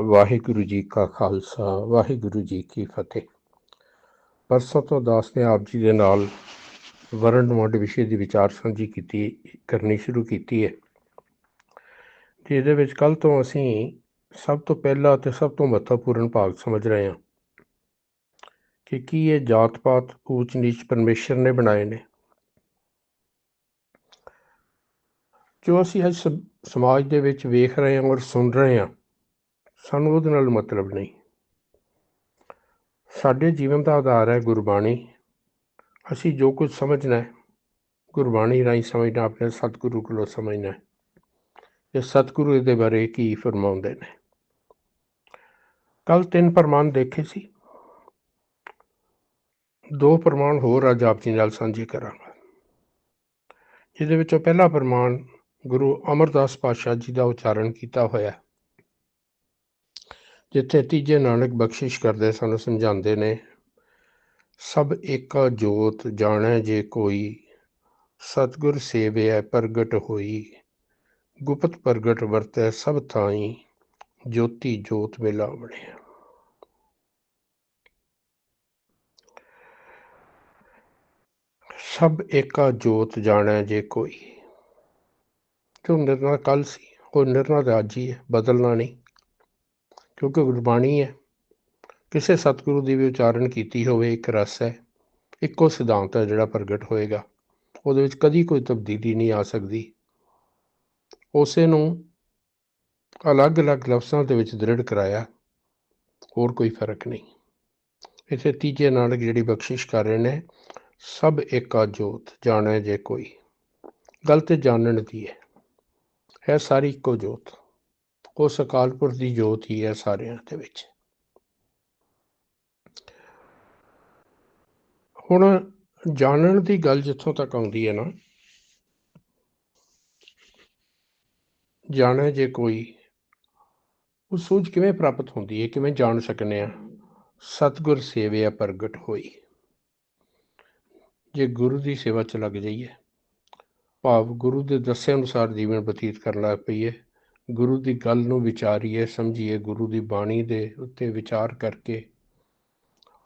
ਵਾਹਿਗੁਰੂ ਜੀ ਕਾ ਖਾਲਸਾ, ਵਾਹਿਗੁਰੂ ਜੀ ਕੀ ਫਤਿਹ। ਪਰਸੋਂ ਤੋਂ ਦਾਸ ਨੇ ਆਪ ਜੀ ਦੇ ਨਾਲ ਵਰਣ ਵੰਡ ਵਿਸ਼ੇ ਦੀ ਵਿਚਾਰ ਸਾਂਝੀ ਕੀਤੀ, ਕਰਨੀ ਸ਼ੁਰੂ ਕੀਤੀ ਹੈ। ਜਿਹਦੇ ਵਿੱਚ ਕੱਲ ਤੋਂ ਅਸੀਂ ਸਭ ਤੋਂ ਪਹਿਲਾ ਤੇ ਸਭ ਤੋਂ ਮਹੱਤਵਪੂਰਨ ਭਾਗ ਸਮਝ ਰਹੇ ਹਾਂ ਕਿ ਕੀ ਇਹ ਜਾਤ ਪਾਤ ਊਚ ਨੀਚ ਪਰਮੇਸ਼ਰ ਨੇ ਬਣਾਏ ਨੇ। ਜੋ ਅਸੀਂ ਅੱਜ ਸਮ- ਸਮਾਜ ਦੇ ਵਿੱਚ ਵੇਖ ਰਹੇ ਹਾਂ ਔਰ ਸੁਣ ਰਹੇ ਹਾਂ ਸਾਨੂੰ ਉਹਦੇ ਨਾਲ ਮਤਲਬ ਨਹੀਂ। ਸਾਡੇ ਜੀਵਨ ਦਾ ਆਧਾਰ ਹੈ ਗੁਰਬਾਣੀ। ਅਸੀਂ ਜੋ ਕੁਝ ਸਮਝਣਾ ਹੈ, ਗੁਰਬਾਣੀ ਰਾਹੀਂ ਸਮਝਣਾ, ਆਪਣੇ ਸਤਿਗੁਰੂ ਕੋਲੋਂ ਸਮਝਣਾ ਹੈ। ਕਿ ਸਤਿਗੁਰੂ ਇਹਦੇ ਬਾਰੇ ਕੀ ਫਰਮਾਉਂਦੇ ਨੇ। ਕੱਲ ਤਿੰਨ ਪ੍ਰਮਾਣ ਦੇਖੇ ਸੀ। ਦੋ ਪ੍ਰਮਾਣ ਹੋਰ ਅੱਜ ਆਪ ਜੀ ਨਾਲ ਸਾਂਝੇ ਕਰਾਂਗਾ। ਜਿਹਦੇ ਵਿੱਚੋਂ ਪਹਿਲਾ ਪ੍ਰਮਾਣ ਗੁਰੂ ਅਮਰਦਾਸ ਪਾਤਸ਼ਾਹ ਜੀ ਦਾ ਉਚਾਰਨ ਕੀਤਾ ਹੋਇਆ ਜਿੱਥੇ ਤੀਜੇ ਨਾਨਕ ਬਖਸ਼ਿਸ਼ ਕਰਦੇ ਸਾਨੂੰ, ਸਮਝਾਉਂਦੇ ਨੇ, ਸਭ ਏਕਾ ਜੋਤ ਜਾਣੈ ਜੇ ਕੋਈ, ਸਤਗੁਰ ਸੇਵਿਆ ਪ੍ਰਗਟ ਹੋਈ, ਗੁਪਤ ਪ੍ਰਗਟ ਵਰਤੈ ਸਭ ਥਾਈ, ਜੋਤੀ ਜੋਤ ਮਿਲਾਵਣੇ। ਸਭ ਏਕਾ ਜੋਤ ਜਾਣੈ ਜੇ ਕੋਈ। ਜੋ ਨਿਰਣਾ ਕੱਲ ਸੀ, ਉਹ ਨਿਰਣਾ ਤਾਂ ਹੀ ਹੈ, ਬਦਲਣਾ ਨਹੀਂ। ਕਿਉਂਕਿ ਗੁਰਬਾਣੀ ਹੈ। ਕਿਸੇ ਸਤਿਗੁਰੂ ਦੀ ਵੀ ਉਚਾਰਨ ਕੀਤੀ ਹੋਵੇ, ਇੱਕ ਰਸ ਹੈ, ਇੱਕੋ ਸਿਧਾਂਤ ਹੈ ਜਿਹੜਾ ਪ੍ਰਗਟ ਹੋਏਗਾ। ਉਹਦੇ ਵਿੱਚ ਕਦੀ ਕੋਈ ਤਬਦੀਲੀ ਨਹੀਂ ਆ ਸਕਦੀ। ਉਸੇ ਨੂੰ ਅਲੱਗ-ਅਲੱਗ ਲਫ਼ਜ਼ਾਂ ਦੇ ਵਿੱਚ ਦ੍ਰਿੜ ਕਰਾਇਆ, ਹੋਰ ਕੋਈ ਫ਼ਰਕ ਨਹੀਂ। ਇਥੇ ਤੀਜੇ ਨਾਨਕ ਜਿਹੜੀ ਬਖਸ਼ਿਸ਼ ਕਰ ਰਹੇ ਨੇ, ਸਭ ਏਕਾ ਜੋਤ, ਜਾਣੈ ਜੇ ਕੋਈ। ਗਲਤ ਜਾਣਨ ਦੀ ਹੈ। ਹੈ ਸਾਰੀ ਇੱਕੋ ਜੋਤ। ਉਸ ਅਕਾਲ ਪੁਰਖ ਦੀ ਜੋਤ ਹੀ ਹੈ ਸਾਰਿਆਂ ਦੇ ਵਿੱਚ। ਹੁਣ ਜਾਣਨ ਦੀ ਗੱਲ ਜਿੱਥੋਂ ਤੱਕ ਆਉਂਦੀ ਹੈ ਨਾ, ਜਾਣੇ ਜੇ ਕੋਈ, ਉਹ ਸੂਝ ਕਿਵੇਂ ਪ੍ਰਾਪਤ ਹੁੰਦੀ ਹੈ, ਕਿਵੇਂ ਜਾਣ ਸਕਨੇ ਆ? ਸਤਗੁਰ ਸੇਵਿਆ ਪ੍ਰਗਟ ਹੋਈ। ਜੇ ਗੁਰੂ ਦੀ ਸੇਵਾ ਚ ਲੱਗ ਜਾਈਏ, ਭਾਵ ਗੁਰੂ ਦੇ ਦੱਸੇ ਅਨੁਸਾਰ ਜੀਵਨ ਬਤੀਤ ਕਰਨ ਲੱਗ ਪਈਏ ਗੁਰੂ ਦੀ ਗੱਲ ਨੂੰ ਵਿਚਾਰੀਏ, ਸਮਝੀਏ, ਗੁਰੂ ਦੀ ਬਾਣੀ ਦੇ ਉੱਤੇ ਵਿਚਾਰ ਕਰਕੇ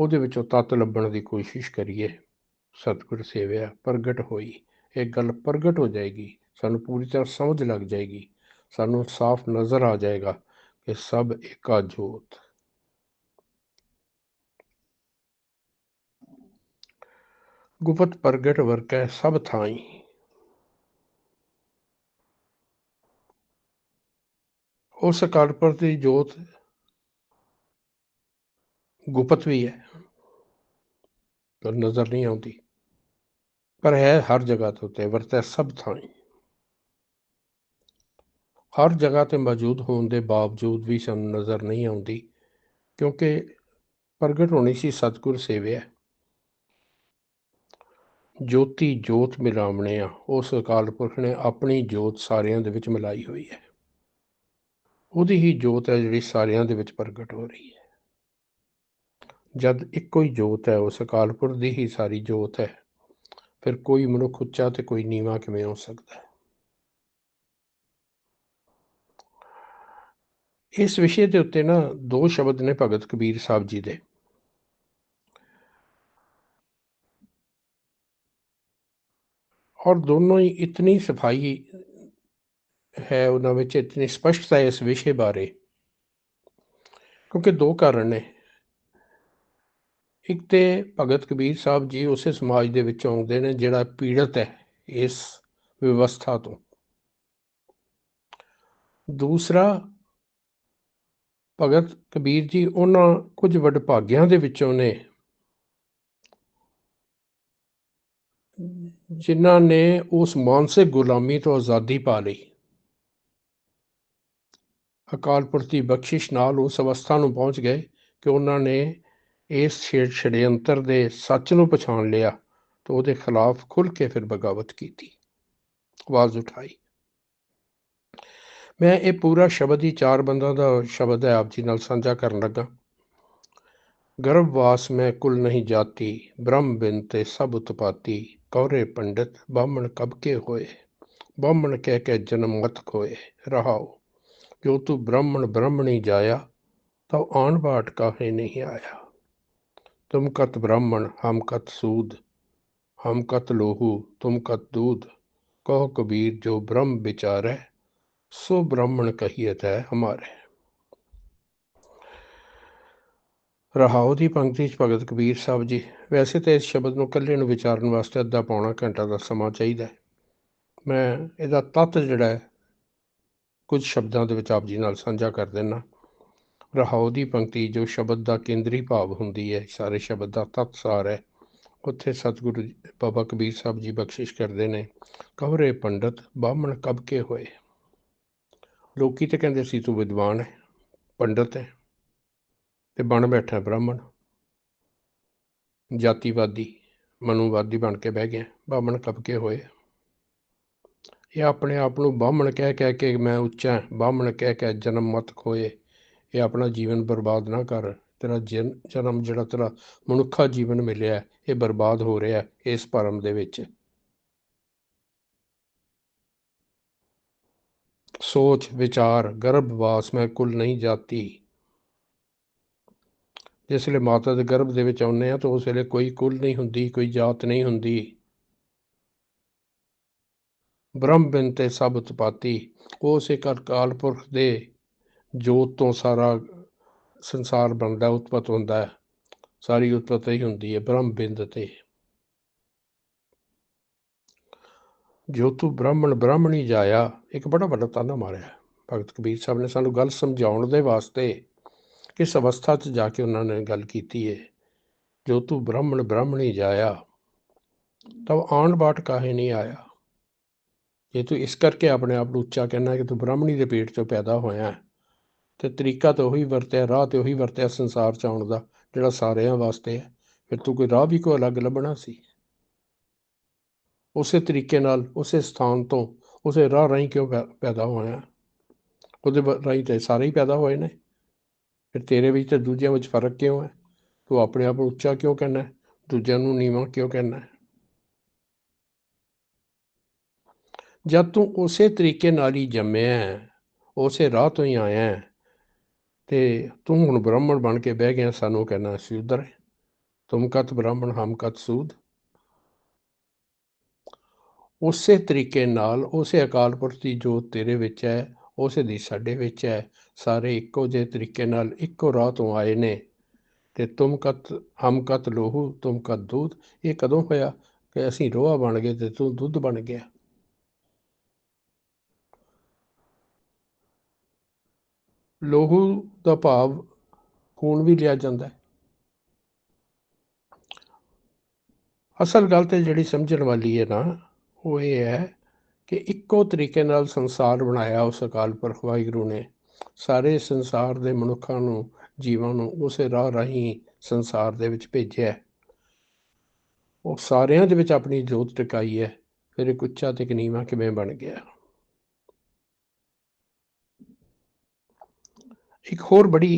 ਉਹਦੇ ਵਿੱਚੋਂ ਤੱਤ ਲੱਭਣ ਦੀ ਕੋਸ਼ਿਸ਼ ਕਰੀਏ। ਸਤਿਗੁਰ ਸੇਵਿਆ, ਪ੍ਰਗਟ ਹੋਈ। ਇਹ ਗੱਲ ਪ੍ਰਗਟ ਹੋ ਜਾਏਗੀ, ਸਾਨੂੰ ਪੂਰੀ ਤਰ੍ਹਾਂ ਸਮਝ ਲੱਗ ਜਾਏਗੀ। ਸਾਨੂੰ ਸਾਫ਼ ਨਜ਼ਰ ਆ ਜਾਏਗਾ ਕਿ ਸਭ ਏਕਾ ਜੋਤ ਗੁਪਤ ਪ੍ਰਗਟ ਵਰਕੈ ਸਭ ਥਾਈ। ਉਸ ਅਕਾਲ ਪੁਰਖ ਦੀ ਜੋਤ ਗੁਪਤ ਵੀ ਹੈ, ਪਰ ਨਜ਼ਰ ਨਹੀਂ ਆਉਂਦੀ। ਪਰ ਹੈ ਹਰ ਜਗ੍ਹਾ ਤੇ ਉੱਤੇ, ਵਰਤੈ ਸਭ ਥਾਂ ਹਰ ਜਗ੍ਹਾ ਤੇ ਮੌਜੂਦ ਹੋਣ ਦੇ ਬਾਵਜੂਦ ਵੀ ਸਾਨੂੰ ਨਜ਼ਰ ਨਹੀਂ ਆਉਂਦੀ, ਕਿਉਂਕਿ ਪ੍ਰਗਟ ਹੋਣੀ ਸੀ ਸਤਿਗੁਰ ਸੇਵਿਆ। ਜੋਤੀ ਜੋਤ ਮਿਲਾਵਣੇ ਆ ਉਸ ਅਕਾਲ ਪੁਰਖ ਨੇ ਆਪਣੀ ਜੋਤ ਸਾਰਿਆਂ ਦੇ ਵਿੱਚ ਮਿਲਾਈ ਹੋਈ ਹੈ। ਉਹਦੀ ਹੀ ਜੋਤ ਹੈ ਜਿਹੜੀ ਸਾਰਿਆਂ ਦੇ ਵਿੱਚ ਪ੍ਰਗਟ ਹੋ ਰਹੀ ਹੈ। ਜਦ ਇੱਕੋ ਹੀ ਜੋਤ ਹੈ, ਉਸ ਅਕਾਲਪੁਰ ਦੀ ਹੀ ਸਾਰੀ ਜੋਤ ਹੈ, ਫਿਰ ਕੋਈ ਮਨੁੱਖ ਉੱਚਾ ਤੇ ਕੋਈ ਨੀਵਾਂ ਕਿਵੇਂ ਹੋ ਸਕਦਾ ਹੈ? ਇਸ ਵਿਸ਼ੇ ਦੇ ਉੱਤੇ ਨਾ ਦੋ ਸ਼ਬਦ ਨੇ ਭਗਤ ਕਬੀਰ ਸਾਹਿਬ ਜੀ ਦੇ। ਔਰ ਦੋਨੋਂ ਹੀ ਇਤਨੀ ਸਫ਼ਾਈ ਹੈ ਉਹਨਾਂ ਵਿੱਚ ਇਤਨੀ ਸਪਸ਼ਟਤਾ ਹੈ ਇਸ ਵਿਸ਼ੇ ਬਾਰੇ। ਕਿਉਂਕਿ ਦੋ ਕਾਰਨ ਨੇ। ਇੱਕ ਤੇ ਭਗਤ ਕਬੀਰ ਸਾਹਿਬ ਜੀ ਉਸੇ ਸਮਾਜ ਦੇ ਵਿੱਚ ਆਉਂਦੇ ਨੇ ਜਿਹੜਾ ਪੀੜਤ ਹੈ ਇਸ ਵਿਵਸਥਾ ਤੋਂ। ਦੂਸਰਾ, ਭਗਤ ਕਬੀਰ ਜੀ ਉਹਨਾਂ ਕੁਝ ਵਡਭਾਗਿਆਂ ਦੇ ਵਿੱਚੋਂ ਨੇ, ਜਿਨ੍ਹਾਂ ਨੇ ਉਸ ਮਾਨਸਿਕ ਗੁਲਾਮੀ ਤੋਂ ਆਜ਼ਾਦੀ ਪਾ ਲਈ। ਅਕਾਲ ਪੁਰਖ ਦੀ ਬਖਸ਼ਿਸ਼ ਨਾਲ ਉਸ ਅਵਸਥਾ ਨੂੰ ਪਹੁੰਚ ਗਏ ਕਿ ਉਹਨਾਂ ਨੇ ਇਸ ਛੇੜ ਛੜਯੰਤਰ ਦੇ ਸੱਚ ਨੂੰ ਪਛਾਣ ਲਿਆ ਤੇ ਉਹਦੇ ਖਿਲਾਫ ਖੁੱਲ ਕੇ ਫਿਰ ਬਗਾਵਤ ਕੀਤੀ। ਆਵਾਜ਼ ਉਠਾਈ। ਮੈਂ ਇਹ ਪੂਰਾ ਸ਼ਬਦ ਹੀ ਚਾਰ ਬੰਦਾਂ ਦਾ ਸ਼ਬਦ ਹੈ, ਆਪ ਜੀ ਨਾਲ ਸਾਂਝਾ ਕਰਨ ਲੱਗਾ। ਗਰਭਵਾਸ ਮੈਂ ਕੁਲ ਨਹੀਂ ਜਾਤੀ, ਬ੍ਰਹਮ ਬਿਨ ਤੇ ਸਭ ਉਤਪਾਤੀ, ਕੌਰੇ ਪੰਡਤ, ਬਾਹਮਣ ਕਬਕੇ ਹੋਏ? ਬਾਹਮਣ ਕਹਿ ਕੇ ਜਨਮ ਮਤ ਖੋਏ, ਰਹਾਓ। ਜੋ ਤੂੰ ਬ੍ਰਾਹਮਣ ਬ੍ਰਾਹਮਣੀ ਜਾਇਆ ਤਉ ਆਣ ਬਾਟ ਕਾਹੇ ਨਹੀਂ ਆਇਆ। ਤੁਮ ਕਤ ਬ੍ਰਾਹਮਣ, ਹਮ ਕਤ ਸੂਦ, ਹਮ ਕਤ ਲੋਹੂ, ਤੁਮ ਕਤ ਦੂਧ ਕਹੋ ਕਬੀਰ, ਜੋ ਬ੍ਰਹਮ ਵਿਚਾਰੈ, ਸੋ ਬ੍ਰਾਹਮਣ ਕਹੀਐਤ ਹੈ ਹਮਾਰੇ। ਰਹਾਉ ਦੀ ਪੰਕਤੀ ਚ ਭਗਤ ਕਬੀਰ ਸਾਹਿਬ ਜੀ, ਵੈਸੇ ਤਾਂ ਇਸ ਸ਼ਬਦ ਨੂੰ ਇਕੱਲੇ ਨੂੰ ਵਿਚਾਰਨ ਵਾਸਤੇ ਅੱਧਾ ਪੌਣਾ ਘੰਟਾ ਦਾ ਸਮਾਂ ਚਾਹੀਦਾ ਹੈ। ਮੈਂ ਇਹਦਾ ਤੱਤ ਜਿਹੜਾ ਹੈ ਕੁਝ ਸ਼ਬਦਾਂ ਦੇ ਵਿੱਚ ਆਪ ਜੀ ਨਾਲ ਸਾਂਝਾ ਕਰ ਦੇਣਾ ਰਹਾਉ ਦੀ ਪੰਕਤੀ ਜੋ ਸ਼ਬਦ ਦਾ ਕੇਂਦਰੀ ਭਾਵ ਹੁੰਦੀ ਹੈ, ਸਾਰੇ ਸ਼ਬਦ ਦਾ ਤੱਤ ਸਾਰ ਹੈ। ਉੱਥੇ ਸਤਿਗੁਰੂ ਬਾਬਾ ਕਬੀਰ ਸਾਹਿਬ ਜੀ ਬਖਸ਼ਿਸ਼ ਕਰਦੇ ਨੇ ਕਵਰੇ ਪੰਡਤ, ਬਾਹਮਣ ਕਬ ਕੇ ਹੋਏ? ਲੋਕੀ ਤੇ ਕਹਿੰਦੇ ਸੀ, ਤੂੰ ਵਿਦਵਾਨ ਹੈ, ਪੰਡਤ ਹੈ ਤੇ ਬਣ ਬੈਠਾ ਬ੍ਰਾਹਮਣ। ਜਾਤੀਵਾਦੀ, ਮਨੂਵਾਦੀ ਬਣ ਕੇ ਬਹਿ ਗਿਆ, ਬਾਹਮਣ ਕਬ ਕੇ ਹੋਏ? ਇਹ ਆਪਣੇ ਆਪ ਨੂੰ ਬਾਹਮਣ ਕਹਿ ਕਹਿ ਕੇ ਮੈਂ ਉੱਚਾ ਬਾਹਮਣ ਕਹਿ ਕੇ ਜਨਮ ਮਤ ਖੋਏ। ਇਹ ਆਪਣਾ ਜੀਵਨ ਬਰਬਾਦ ਨਾ ਕਰ। ਤੇਰਾ ਜਨਮ ਜਿਹੜਾ ਤੇਰਾ ਮਨੁੱਖਾ ਜੀਵਨ ਮਿਲਿਆ, ਇਹ ਬਰਬਾਦ ਹੋ ਰਿਹਾ ਇਸ ਭਰਮ ਦੇ ਵਿੱਚ। ਸੋਚ, ਵਿਚਾਰ ਗਰਭਵਾਸ ਮੈਂ ਕੁਲ ਨਹੀਂ ਜਾਤੀ। ਜਿਸ ਵੇਲੇ ਮਾਤਾ ਦੇ ਗਰਭ ਦੇ ਵਿੱਚ ਆਉਂਦੇ ਆ ਤਾਂ ਉਸ ਵੇਲੇ ਕੋਈ ਕੁਲ ਨਹੀਂ ਹੁੰਦੀ, ਕੋਈ ਜਾਤ ਨਹੀਂ ਹੁੰਦੀ। ਬ੍ਰਹਮ ਬਿਨ ਤੇ ਸਭ ਉਤਪਾਤੀ ਉਸ ਇੱਕ ਅਕਾਲ ਪੁਰਖ ਦੇ ਜੋਤ ਤੋਂ ਸਾਰਾ ਸੰਸਾਰ ਬਣਦਾ, ਉਤਪਤ ਹੁੰਦਾ ਹੈ। ਸਾਰੀ ਉਤਪਤ ਹੀ ਹੁੰਦੀ ਹੈ ਬ੍ਰਹਮ ਬਿੰਦ ਤੇ। ਜੋ ਤੂੰ ਬ੍ਰਾਹਮਣ, ਬ੍ਰਾਹਮਣੀ ਜਾਇਆ, ਇੱਕ ਬੜਾ ਵੱਡਾ ਤਾਨਾ ਮਾਰਿਆ। ਭਗਤ ਕਬੀਰ ਸਾਹਿਬ ਨੇ ਸਾਨੂੰ ਗੱਲ ਸਮਝਾਉਣ ਦੇ ਵਾਸਤੇ ਕਿਸ ਅਵਸਥਾ 'ਚ ਜਾ ਕੇ ਉਹਨਾਂ ਨੇ ਗੱਲ ਕੀਤੀ ਹੈ ਜੋ ਤੂੰ ਬ੍ਰਾਹਮਣ, ਬ੍ਰਾਹਮਣੀ ਜਾਇਆ, ਤਬ ਆਣ ਬਾਟ ਕਾਹੇ ਨਹੀਂ ਆਇਆ? ਜੇ ਤੂੰ ਇਸ ਕਰਕੇ ਆਪਣੇ ਆਪ ਨੂੰ ਉੱਚਾ ਕਹਿਣਾ ਕਿ ਤੂੰ ਬ੍ਰਾਹਮਣੀ ਦੇ ਪੇਟ 'ਚੋਂ ਪੈਦਾ ਹੋਇਆ ਤੇ ਤਰੀਕਾ ਤਾਂ ਉਹੀ ਵਰਤਿਆ, ਰਾਹ ਤੇ ਉਹੀ ਵਰਤਿਆ ਸੰਸਾਰ 'ਚ ਆਉਣ ਦਾ, ਜਿਹੜਾ ਸਾਰਿਆਂ ਵਾਸਤੇ ਹੈ। ਫਿਰ ਤੂੰ ਕੋਈ ਰਾਹ ਵੀ ਕੋ ਅਲੱਗ ਲੱਭਣਾ ਸੀ? ਉਸੇ ਤਰੀਕੇ ਨਾਲ, ਉਸੇ ਸਥਾਨ ਤੋਂ, ਉਸੇ ਰਾਹ ਰਾਹੀਂ ਕਿਉਂ ਪੈਦਾ ਹੋਇਆ? ਉਹਦੇ ਰਾਹੀਂ ਤੇ ਸਾਰੇ ਹੀ ਪੈਦਾ ਹੋਏ ਨੇ। ਫਿਰ ਤੇਰੇ ਵਿੱਚ ਤੇ ਦੂਜਿਆਂ ਵਿੱਚ ਫ਼ਰਕ ਕਿਉਂ ਹੈ? ਤੂੰ ਆਪਣੇ ਆਪ ਨੂੰ ਉੱਚਾ ਕਿਉਂ ਕਹਿਣਾ ਦੂਜਿਆਂ ਨੂੰ ਨੀਵਾਂ ਕਿਉਂ ਕਹਿਣਾ ਜਦ ਤੂੰ ਉਸੇ ਤਰੀਕੇ ਨਾਲ ਹੀ ਜੰਮਿਆ ਉਸੇ ਰਾਹ ਤੋਂ ਹੀ ਆਇਆ ਤੇ ਤੂੰ ਹੁਣ ਬ੍ਰਾਹਮਣ ਬਣ ਕੇ ਬਹਿ ਗਿਆ, ਸਾਨੂੰ ਕਹਿਣਾ, ਸ਼ੂਦਰ ਹੈ ਤੁਮ ਕਤ ਬ੍ਰਾਹਮਣ, ਹਮ ਕਤ ਸੂਦ। ਉਸੇ ਤਰੀਕੇ ਨਾਲ, ਉਸੇ ਅਕਾਲ ਪੁਰਖ ਦੀ ਜੋ ਤੇਰੇ ਵਿੱਚ ਹੈ, ਉਸੇ ਦੀ ਸਾਡੇ ਵਿੱਚ ਹੈ, ਸਾਰੇ ਇੱਕੋ ਜਿਹੇ ਤਰੀਕੇ ਨਾਲ ਇੱਕੋ ਰਾਹ ਤੋਂ ਆਏ ਨੇ, ਤੇ ਤੁਮ ਕਤ, ਹਮ ਕਤ ਲੋਹੂ, ਤੁਮ ਕਤ ਦੁੱਧ, ਇਹ ਕਦੋਂ ਹੋਇਆ ਕਿ ਅਸੀਂ ਰੋਹਾ ਬਣ ਗਏ ਤੇ ਤੂੰ ਦੁੱਧ ਬਣ ਗਿਆ? ਲੋਹੂ ਦਾ ਭਾਵ ਖੂਨ ਵੀ ਲਿਆ ਜਾਂਦਾ ਹੈ। ਅਸਲ ਗੱਲ ਤੇ ਜਿਹੜੀ ਸਮਝਣ ਵਾਲੀ ਹੈ ਨਾ, ਉਹ ਇਹ ਹੈ ਕਿ ਇੱਕੋ ਤਰੀਕੇ ਨਾਲ ਸੰਸਾਰ ਬਣਾਇਆ ਉਸ ਅਕਾਲ ਪੁਰਖ ਵਾਹਿਗੁਰੂ ਨੇ। ਸਾਰੇ ਸੰਸਾਰ ਦੇ ਮਨੁੱਖਾਂ ਨੂੰ, ਜੀਵਾਂ ਨੂੰ ਉਸੇ ਰਾਹ ਰਾਹੀਂ ਸੰਸਾਰ ਦੇ ਵਿੱਚ ਭੇਜਿਆ ਉਹ ਸਾਰਿਆਂ ਦੇ ਵਿੱਚ ਆਪਣੀ ਜੋਤ ਟਿਕਾਈ ਹੈ। ਫਿਰ ਇੱਕ ਉੱਚਾ ਤੇ ਇੱਕ ਨੀਵਾਂ ਕਿਵੇਂ ਬਣ ਗਿਆ? ਇੱਕ ਹੋਰ ਬੜੀ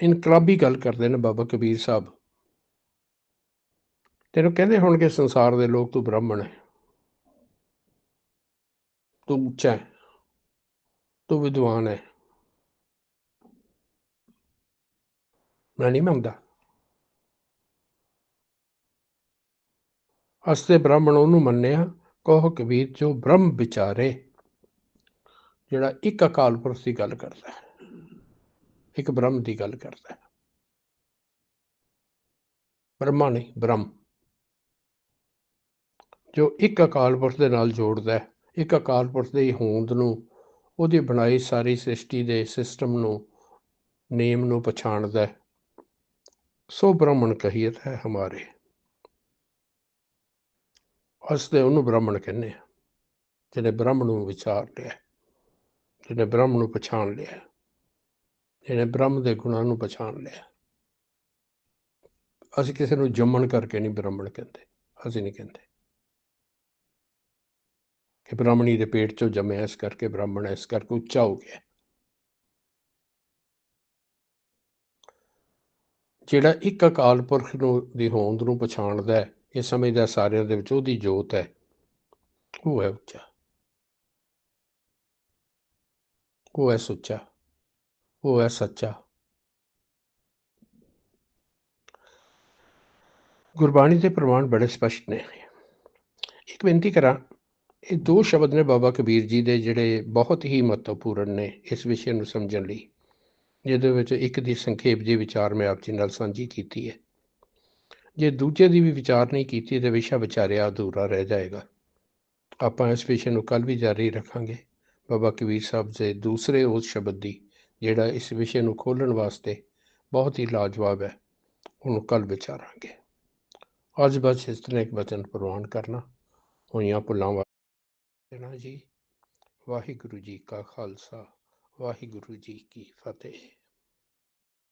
ਇਨਕਲਾਬੀ ਗੱਲ ਕਰਦੇ ਨੇ ਬਾਬਾ ਕਬੀਰ ਸਾਹਿਬ। ਤੈਨੂੰ ਕਹਿੰਦੇ ਹੋਣਗੇ ਸੰਸਾਰ ਦੇ ਲੋਕ ਤੂੰ ਬ੍ਰਾਹਮਣ ਹੈ, ਤੂੰ ਉੱਚਾ ਹੈ, ਤੂੰ ਵਿਦਵਾਨ ਹੈ। ਮੈਂ ਨਹੀਂ ਮੰਨਦਾ ਅਸਤੇ ਬ੍ਰਾਹਮਣ ਉਹਨੂੰ ਮੰਨਿਆ, ਕਹੋ ਕਬੀਰ, ਜੋ ਬ੍ਰਹਮ ਵਿਚਾਰੇ। ਜਿਹੜਾ ਇੱਕ ਅਕਾਲ ਪੁਰਖ ਦੀ ਗੱਲ ਕਰਦਾ ਹੈ, ਇੱਕ ਬ੍ਰਹਮ ਦੀ ਗੱਲ ਕਰਦਾ ਹੈ। ਬ੍ਰਹਮਾ ਨਹੀਂ, ਬ੍ਰਹਮ। ਜੋ ਇੱਕ ਅਕਾਲ ਪੁਰਖ ਦੇ ਨਾਲ ਜੋੜਦਾ ਹੈ, ਇੱਕ ਅਕਾਲ ਪੁਰਖ ਦੀ ਹੋਂਦ ਨੂੰ, ਉਹਦੀ ਬਣਾਈ ਸਾਰੀ ਸ੍ਰਿਸ਼ਟੀ ਦੇ ਸਿਸਟਮ ਨੂੰ, ਨੇਮ ਨੂੰ ਪਛਾਣਦਾ ਹੈ। ਸੋ ਬ੍ਰਾਹਮਣ ਕਹੀਤ ਹੈ ਹਮਾਰੇ। ਅਸਦੇ ਉਹਨੂੰ ਬ੍ਰਾਹਮਣ ਕਹਿੰਦੇ ਆ, ਜਿਹਨੇ ਬ੍ਰਹਮ ਨੂੰ ਵਿਚਾਰ ਲਿਆ ਜਿਹਨੇ ਬ੍ਰਹਮ ਨੂੰ ਪਛਾਣ ਲਿਆ, ਜਿਹਨੇ ਬ੍ਰਹਮ ਦੇ ਗੁਣਾਂ ਨੂੰ ਪਛਾਣ ਲਿਆ। ਅਸੀਂ ਕਿਸੇ ਨੂੰ ਜੰਮਣ ਕਰਕੇ ਨਹੀਂ ਬ੍ਰਾਹਮਣ ਕਹਿੰਦੇ, ਅਸੀਂ ਨਹੀਂ ਕਹਿੰਦੇ। ਕਿ ਬ੍ਰਾਹਮਣੀ ਦੇ ਪੇਟ ਚੋਂ ਜੰਮਿਆ, ਇਸ ਕਰਕੇ ਬ੍ਰਾਹਮਣ ਇਸ ਕਰਕੇ ਉੱਚਾ ਹੋ ਗਿਆ। ਜਿਹੜਾ ਇੱਕ ਅਕਾਲ ਪੁਰਖ ਨੂੰ, ਦੀ ਹੋਂਦ ਨੂੰ ਪਛਾਣਦਾ ਹੈ, ਇਹ ਸਮਝਦਾ ਸਾਰਿਆਂ ਦੇ ਵਿੱਚ ਉਹਦੀ ਜੋਤ ਹੈ, ਉਹ ਹੈ ਉੱਚਾ। ਉਹ ਹੈ ਸੁੱਚਾ, ਉਹ ਹੈ ਸੱਚਾ। ਗੁਰਬਾਣੀ ਦੇ ਪ੍ਰਮਾਣ ਬੜੇ ਸਪਸ਼ਟ ਨੇ। ਇੱਕ ਬੇਨਤੀ ਕਰਾਂ, ਇਹ ਦੋ ਸ਼ਬਦ ਨੇ ਬਾਬਾ ਕਬੀਰ ਜੀ ਦੇ ਜਿਹੜੇ ਬਹੁਤ ਹੀ ਮਹੱਤਵਪੂਰਨ ਨੇ ਇਸ ਵਿਸ਼ੇ ਨੂੰ ਸਮਝਣ ਲਈ, ਜਿਹਦੇ ਵਿੱਚ ਇੱਕ ਦੀ ਸੰਖੇਪ ਜਿਹੀ ਵਿਚਾਰ ਮੈਂ ਆਪ ਜੀ ਨਾਲ ਸਾਂਝੀ ਕੀਤੀ ਹੈ। ਜੇ ਦੂਜੇ ਦੀ ਵੀ ਵਿਚਾਰ ਨਹੀਂ ਕੀਤੀ ਤੇ ਵਿਸ਼ਾ ਵਿਚਾਰਿਆ ਅਧੂਰਾ ਰਹਿ ਜਾਏਗਾ। ਆਪਾਂ ਇਸ ਵਿਸ਼ੇ ਨੂੰ ਕੱਲ ਵੀ ਜਾਰੀ ਰੱਖਾਂਗੇ। ਬਾਬਾ ਕਬੀਰ ਸਾਹਿਬ ਦੇ ਦੂਸਰੇ ਉਸ ਸ਼ਬਦ ਦੀ, ਜਿਹੜਾ ਇਸ ਵਿਸ਼ੇ ਨੂੰ ਖੋਲਣ ਵਾਸਤੇ ਬਹੁਤ ਹੀ ਲਾਜਵਾਬ ਹੈ, ਉਹਨੂੰ ਕੱਲ ਵਿਚਾਰਾਂਗੇ। ਅੱਜ ਬਸ ਇਸ ਤਰ੍ਹਾਂ ਇੱਕ ਵਚਨ ਪ੍ਰਵਾਨ ਕਰਨਾ। ਹੋਈਆਂ ਭੁੱਲਾਂ ਵਾਸਤੇ ਜੀ, ਵਾਹਿਗੁਰੂ ਜੀ ਕਾ ਖਾਲਸਾ, ਵਾਹਿਗੁਰੂ ਜੀ ਕੀ ਫਤਿਹ।